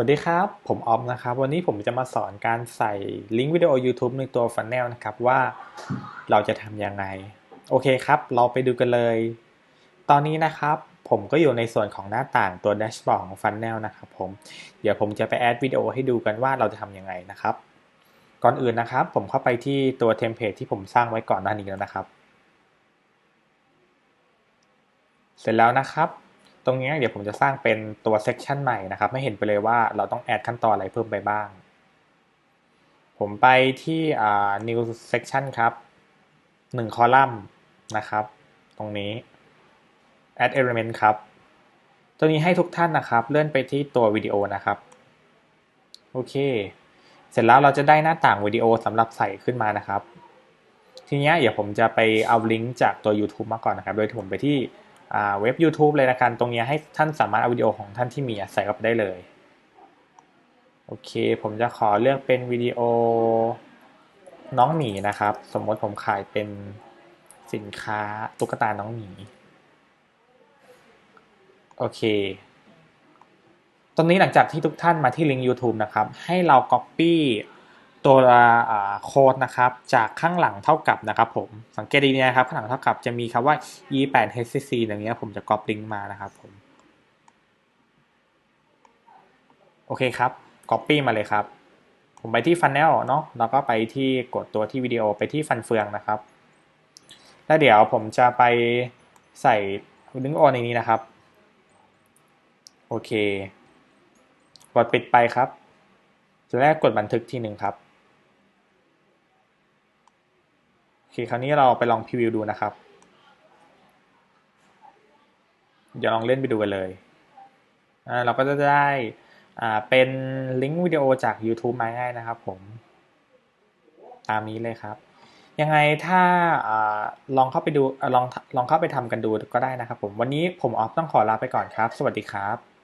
วัสดีครับ ผมออฟนะครับ วันนี้ผมจะมาสอนการใส่ลิงก์วิดีโอ YouTube ในตัว Funnel นะครับว่าเราจะทำยังไง โอเคครับ เราไปดูกันเลย ตอนนี้นะครับ ผมก็อยู่ในส่วนของหน้าต่างตัวแดชบอร์ดของ Funnel นะครับผม เดี๋ยวผมจะไปแอดวิดีโอให้ดูกันว่าเราจะทำยังไงนะครับ ก่อนอื่นนะครับ ผมเข้าไปที่ตัวเทมเพลตที่ผมสร้างไว้ก่อนหน้านี้แล้วนะครับ เสร็จแล้วนะครับ ตรงนี้เดี๋ยวผมจะสร้างเป็นตัวเซ c ชันใหม่นะครับไม่เห็นไปเลยว่าเราต้องแอดขั้นตอนอะไรเพิ่มไปบ้าง ผมไปที่ new section ครับ1คอลัมน์นะครับ ตรงนี้ add element ครับ ตัวนี้ให้ทุกท่านนะครับ เลื่อนไปที่ตัววิดีโอนะครับ โอเค เสร็จแล้วเราจะได้หน้าต่างวิดีโอสำหรับใส่ขึ้นมานะครับ ทีนี้เดี๋ยวผมจะไปเอาลิงก์จากตัว YouTube มาก่อนนะครับ โดยผมไปที่ เว็บ YouTube เลยนะกันตรงนี้ให้ท่านสามารถเอาวิดีโอของท่านที่มีใส่เข้าไปได้เลยโอเค ผมจะขอเลือกเป็นวิดีโอน้องหมีนะครับ สมมติผมขายเป็นสินค้าตุ๊กตาน้องหมี โอเคตรงนี้หลังจากที่ทุกท่านมาที่ลิงก์ YouTube นะครับ ให้เรา Copy ตัวโค้ดนะครับจากข้างหลังเท่ากับนะครับผมสังเกตดีนะครับข้างหลังเท่ากับจะมีคำว่า e8hcc อย่างเงี้ยผมจะก๊อปลิงก์มานะครับผมโอเคครับ Copy มาเลยครับ ผมไปที่ Funnel เนาะแล้วก็ไปที่กดตัวที่วิดีโอไปที่ฟันเฟืองนะครับ แล้วเดี๋ยวผมจะไปใส่ลิงก์โอในนี้นะครับ โอเค กดปิดไปครับจะแรกกดบันทึกทีหนึ่งครับโอเคคราวนี้เราไปลองพรีวิวดูนะครับ เดี๋ยวลองเล่นไปดูกันเลยอ่าเราก็จะได้อ่าเป็นลิงก์วิดีโอจาก YouTube มาง่ายนะครับผม ตามนี้เลยครับ ยังไงถ้าอลองเข้าไปดูลองลองเข้าไปทำกันดูก็ได้นะครับผม วันนี้ผมออฟต้องขอลาไปก่อนครับ สวัสดีครับ